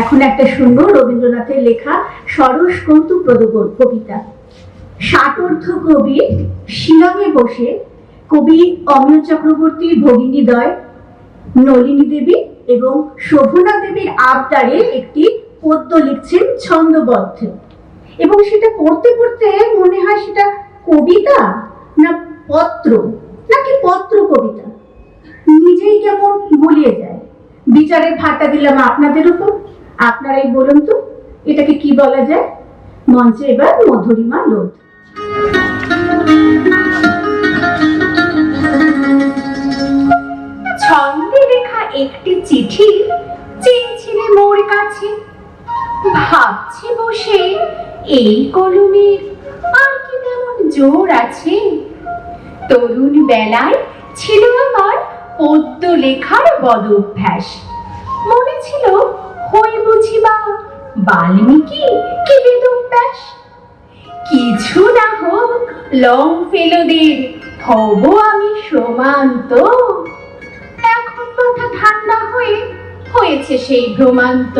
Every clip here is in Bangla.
এখন একটা শুনব রবীন্দ্রনাথের লেখা সরস কৌতুকপ্রদ কবিতা। ষাটোর্ধ কবি শিলংয়ে বসে, কবি অমিয় চক্রবর্তীর ভগিনীদ্বয় নলিনী দেবী এবং শোভনা দেবীর আবদারে একটি পদ্য লিখছেন ছন্দবদ্ধ। এবং সেটা পড়তে পড়তে মনে হয় সেটা কবিতা না পত্র? নাকি পত্র কবিতা? নিজেই কেমন গুলিয়ে যায়। বিচারের ভাটা দিলাম আপনাদের উপর। আপনারাই বলুন তো, এটাকে কি বলা যায়? মঞ্চে এবার মধুরিমা লোধ। ছন্দে লেখা একটি চিঠি চেয়েছিলে মোর কাছে। ভাবছি বসে এই কলমের আর কি তেমন জোর আছে। তরুণ বেলায় ছিল আমার পদ্য লেখার বদ অভ্যাস বুঝিবা বাল্মীকি কি বেদব্যাস কিছু না হোক, লং ফেলোদের, হব আমি সমান্ত। এখন মাথা ঠান্ডা হয়ে হয়েছে সেই ভ্রমান্ত।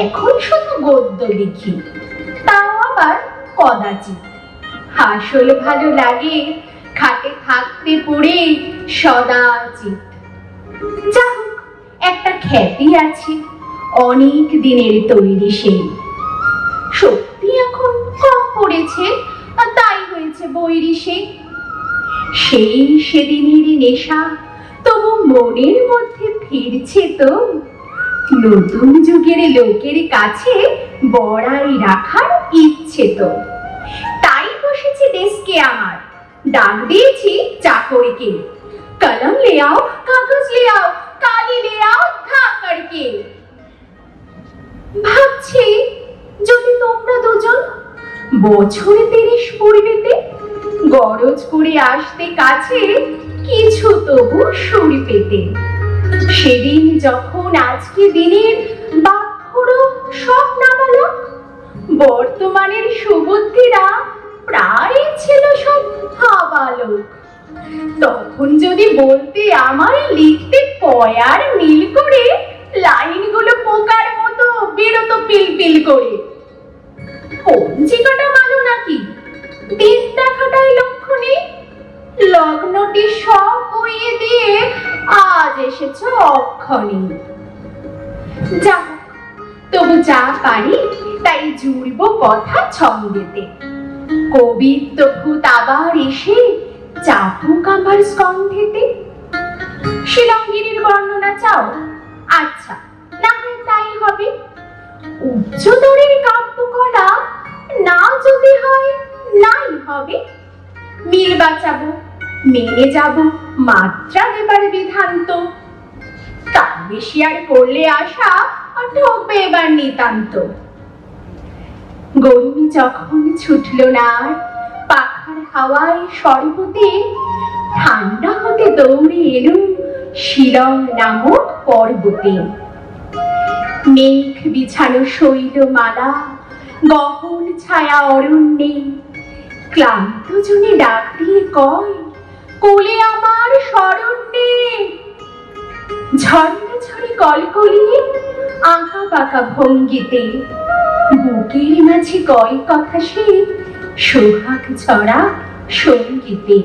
এখন শুধু গদ্য লিখি, তাও আবার কদাচিৎ। আসল ভালো লাগে, খাটে থাকতে পড়ে সদাচিৎ। যা একটা খ্যাতি আছে। অনেক দিনের তৈরি সেই। সত্যি এখন কম পড়েছে, আর তাই হয়েছে বৈরি সে সেই সেদিনের নেশা তবু মনের মধ্যে ফিরছে তো। নতুন যুগের লোকের কাছে বড়াই রাখার ইচ্ছে তো। তাই বসেছি ডেস্কে আমার, ডাক দিয়েছি চাকরকে। কলম লে আও, কাগজ লে আও, কালি লে আও ধাকড়কে ভাবছি যদি তোমরা দুজন বছরে তিরিশ পড়বেতে গরজ করে আসতে কাছে কিছু তবু সুর পেতে। সেদিন যখন আজকে দিনের সব বর্তমানের সুবুদ্ধিরা প্রায় ছিল সব হাবালক। তখন যদি বলতে আমার লিখতে পয়ার মিল করে লাইনগুলো পোকার বেরোতো পিল পিল করে। পঞ্জিকাটা মানো নাকি? দিন দেখাটাই লগ্নটি সব দিয়ে আজ এসেছ অক্ষণে। যা তবু যা পারি তাই জুড়ব কথা ছন্দেতে। কবিত্ব ভূত আবার এসে চাপুক আমার স্কন্ধেতে। শিলঙ্গিনীর বর্ণনা চাও? আচ্ছা উচ্চতরের না যদি হয়, নাই হবে। মিল মেনে যাব, মাত্রা বিধান্ত। তার বেশি আর করলে ঠকবে এবার নিতান্ত। গরমি যখন ছুটল না, পাখার হাওয়ায় সর্বতে ঠান্ডা হতে দৌড়ে এলুম শিলং নামক পর্বতে। মেঘ বিছানো শৈল মালা গহন ছায়া অরণ্যে। ক্লান্ত জনে ডাক দিয়ে কয়, কোলে আমার শরণ্যে। ঝর্ণা ঝরে কলকলিয়ে আঁকা বাঁকা ভঙ্গিতে। বুকের মাঝে কয় কথা সে, সোহাগ ছড়া সঙ্গীতে।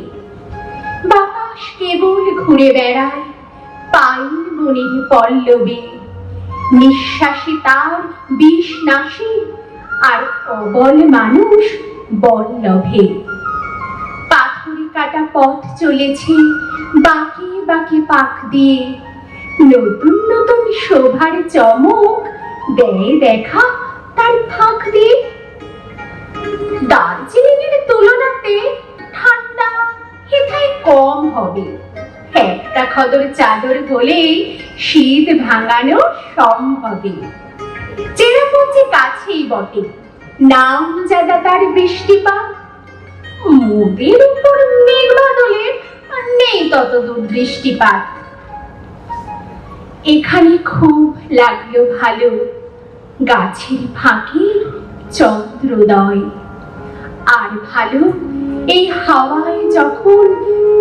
বাতাস কেবল ঘুরে বেড়ায় পাইন বনের পল্লবে। নিঃশ্বাসে তার বিষ নাশে, আর অবল মানুষ বল্লভে। পাথরে কাটা পথ চলেছে, বাঁকে বাঁকে পাক দিয়ে। নতুন নতুন শোভার চমক, দেয় দেখা তার ফাঁক দিয়ে। দার্জিলিং এর তুলনাতে ঠান্ডা, হেথায় কম হবে। একটা খদর চাদর হলেই শীত ভাঙানো সম্ভবে। চেরাপুঞ্জি কাছেই বটে, নাম জাদা তার বৃষ্টিপাত। মোদের উপর মেঘ বাদলের নেই ততদূর দৃষ্টিপাত এখানে খুব লাগল ভালো, গাছের ফাঁকে চন্দ্রোদয়। আর ভালো, এই হাওয়ায় যখন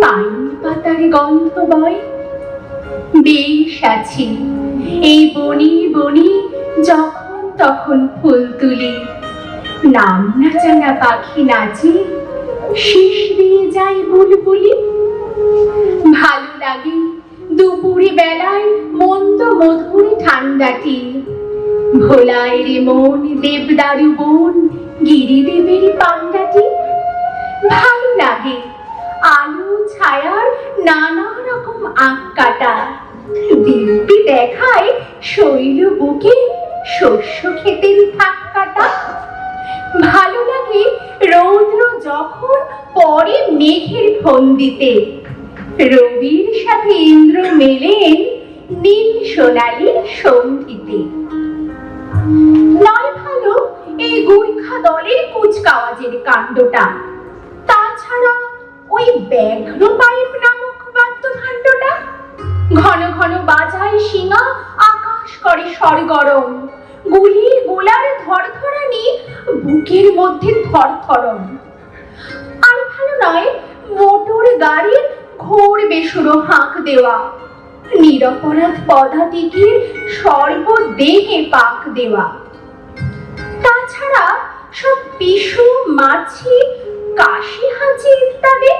পাইন পাতার গন্ধ বয়। বেশ আছি। এই বনি বনি যখন তখন ফুল তুলি। নাম না জানা পাখি নাচে শীষ দিয়ে যায় বুলবুলি। ভালো লাগে দুপুরে বেলায় মন্দ মধুর ঠান্ডাটি। ভোলায় রে মন দেবদারু বন, গিরিদেবের পান্ডাটি ভালো লাগে আলো ছায়ার নানা রকম আঁক কাটা। দিব্যি দেখায় শৈল বুকে শস্য ক্ষেতের থাক কাটা। ভালো লাগে রৌদ্র যখন পরে মেঘের ফন্দিতে। রবির সাথে ইন্দ্র মেলেন নীল সোনালির সঙ্গীতে। নয় ভালো এই গুর্খা দলের কুচকাওয়াজের কাণ্ডটা। তাছাড়া ওই ব্যাঘ্র পাইপ নামক বাদ্যকাণ্ডটা ঘন ঘন বাজায় শিঙা, আকাশ করে সরগরম। গুলি, গোলার ধরধরানি, বুকের মধ্যে থরথরম। আর ভালো নয়, মোটর গাড়ির ঘোর বেসুরো হাঁক দেওয়া। নিরপরাধ পদাতিকের সর্বদেহে পাক দেওয়া। তাছাড়া সব পিসু, মাছি, কাশি, হাঁচি ইত্যাদি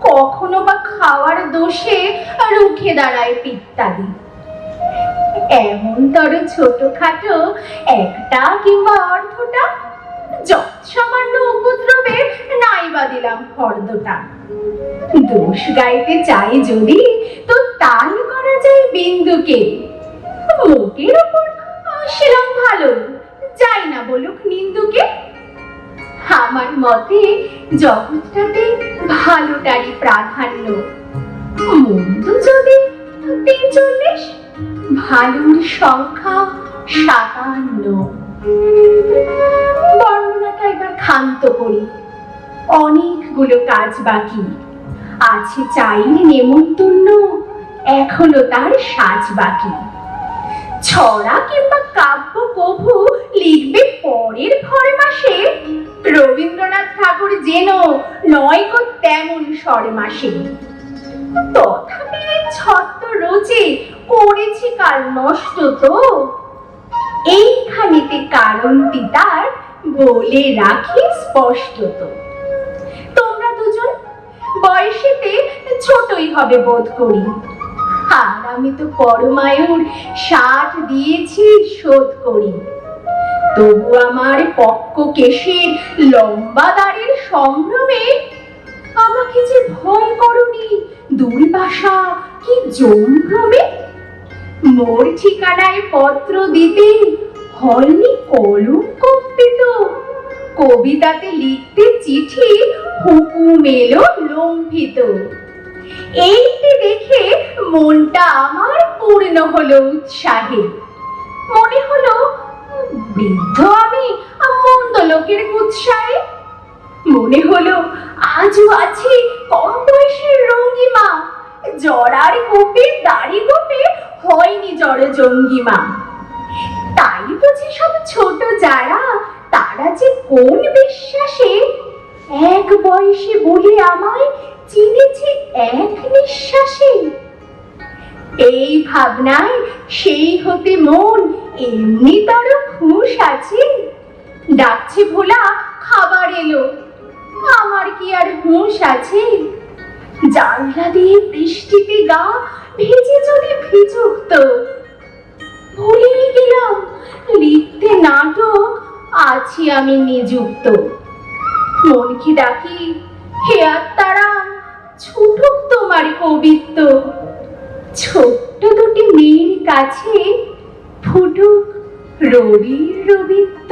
কখনো বা খাওয়ার দোষে রুখে দাঁড়ায় পিত্তাদি। এমন তর ছোটখাটো একটা কিংবা অর্ধটা যত সামান্য উপদ্রবে নাইবা দিলাম ফর্দটা। দোষ গাইতে চাই যদি তো তাল করা যায় বিন্দুকে। মুখের ওপর সেরম ভালো। যাই না বলুক নিন্দুকে। আমার মতে জগৎটাতে ভালোটারই প্রাধান্য। মন্দ যদি ভালোর সংখ্যা সাতান্ন। বর্ণনাটা এবার ক্ষান্ত করি। অনেকগুলো কাজ বাকি। আছে চাইলে নেমন্তন্ন, এখনও তার সাজ বাকি। ছড়া কিংবা কাব্য কভু লিখবে স্বর মাসে। তথাপি ছত্র রোজে করেছি কাল নষ্ট তো। এইখানেতে কারণটি তার বলে রাখি স্পষ্টত তোমরা দুজন বয়সেতে ছোটই হবে বোধ করি। আর আমি তো পরমায়ুর ষাট দিয়েছি, শোধ করি। তবু আমার পক্ক কেশের লম্বা দাড়ির সম্ভ্রমে দুর্বাসা, কি জমভ্রমে মোর ঠিকানায় পত্র দিতে হয়নি কলম কম্পিত কবিতাতে লিখতে চিঠি হুকুম এলো লম্ভিত। এইটি দেখে মনটা আমার পূর্ণ হলো উৎসাহে। মনে হলো, বৃদ্ধ আমি মন্দ লোকের উৎসাহে মনে হলো, আজও আছি কম বয়সের রঙ্গিমা জড়ার কোপে দাড়ি কোপে হয়নি জড় জঙ্গিমা তাই বুঝি সব ছোট যারা, তারা যে কোন বিশ্বাসে? এক বয়সে বলে আমায় চিনেছে এক নিঃশ্বাসে। এই ভাবনায় সেই হতে মন এমনি তর খুশ আছে। ডাকছে ভোলা, খাবার এলো। আমার কি আর হুঁশ আছে? জানলা দিয়ে বৃষ্টিতে গা ভিজে যদি তো? ভুলেই গেলাম, লিখতে নাটক আছি আমি নিযুক্ত। মনকে ডাকি, হে আত্মারা ছুটুক তোমার কবিত্ব। ছোট্ট দুটি মেয়ের কাছে ফুটুক রবির রবিত্ব।